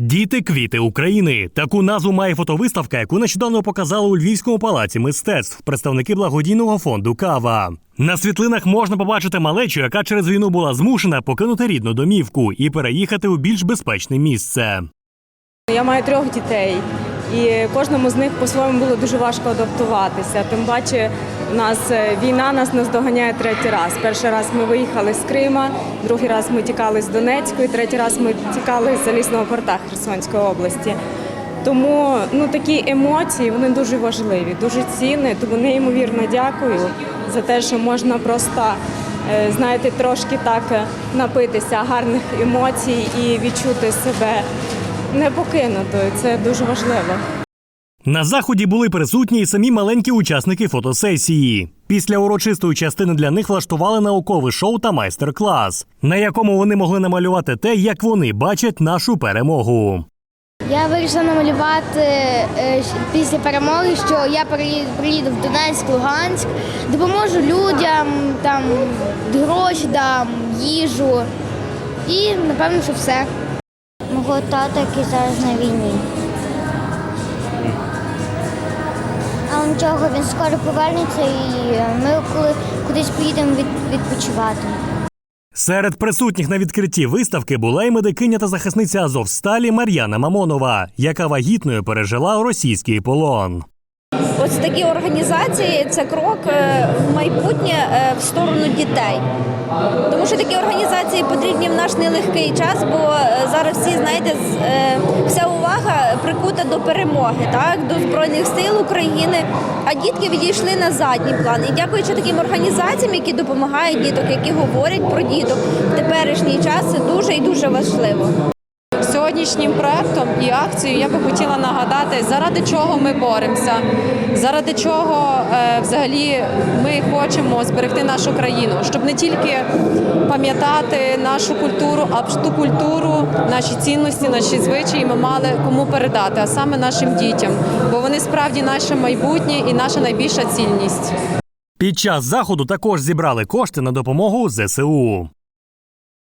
Діти квіти України. Таку назву має фотовиставка, яку нещодавно показали у Львівському палаці мистецтв представники благодійного фонду Кава. На світлинах можна побачити малечу, яка через війну була змушена покинути рідну домівку і переїхати у більш безпечне місце. Я маю трьох дітей, і кожному з них по-своєму було дуже важко адаптуватися. Тим паче, нас е, війна нас наздоганяє третій раз. Перший раз ми виїхали з Крима, другий раз ми тікали з Донецької, третій раз ми тікали з залізного порта Херсонської області. Тому ну такі емоції вони дуже важливі, дуже цінні. Тому неймовірно дякую за те, що можна просто е, знаєте, трошки так е, напитися гарних емоцій і відчути себе не покинутою. Це дуже важливо. На заході були присутні і самі маленькі учасники фотосесії. Після урочистої частини для них влаштували наукове шоу та майстер-клас, на якому вони могли намалювати те, як вони бачать нашу перемогу. Я вирішила намалювати е, після перемоги, що я приїду в Донецьк, Луганськ, допоможу людям, там гроші дам, їжу. І напевно, що все. Мого тата, який зараз на війні. А нічого, він скоро повернеться і ми коли кудись поїдемо від, відпочивати. Серед присутніх на відкритті виставки була й медикиня та захисниця Азовсталі Мар'яна Мамонова, яка вагітною пережила російський полон. Ось такі організації це крок е, в майбутнє е, в сторону дітей. Тому що такі організації потрібні в наш нелегкий час, бо е, зараз всі знаєте, вся увага прикута до перемоги, так до збройних сил України. А дітки відійшли на задній план. І дякуючи таким організаціям, які допомагають діток, які говорять про діток в теперішній час, це дуже і дуже важливо. Сьогоднішнім проектом і акцією я би хотіла нагадати, заради чого ми боремося, заради чого е, взагалі ми хочемо зберегти нашу країну, щоб не тільки пам'ятати нашу культуру, а ту культуру, наші цінності, наші звичаї ми мали кому передати, а саме нашим дітям, бо вони справді наше майбутнє і наша найбільша цінність. Під час заходу також зібрали кошти на допомогу ЗСУ.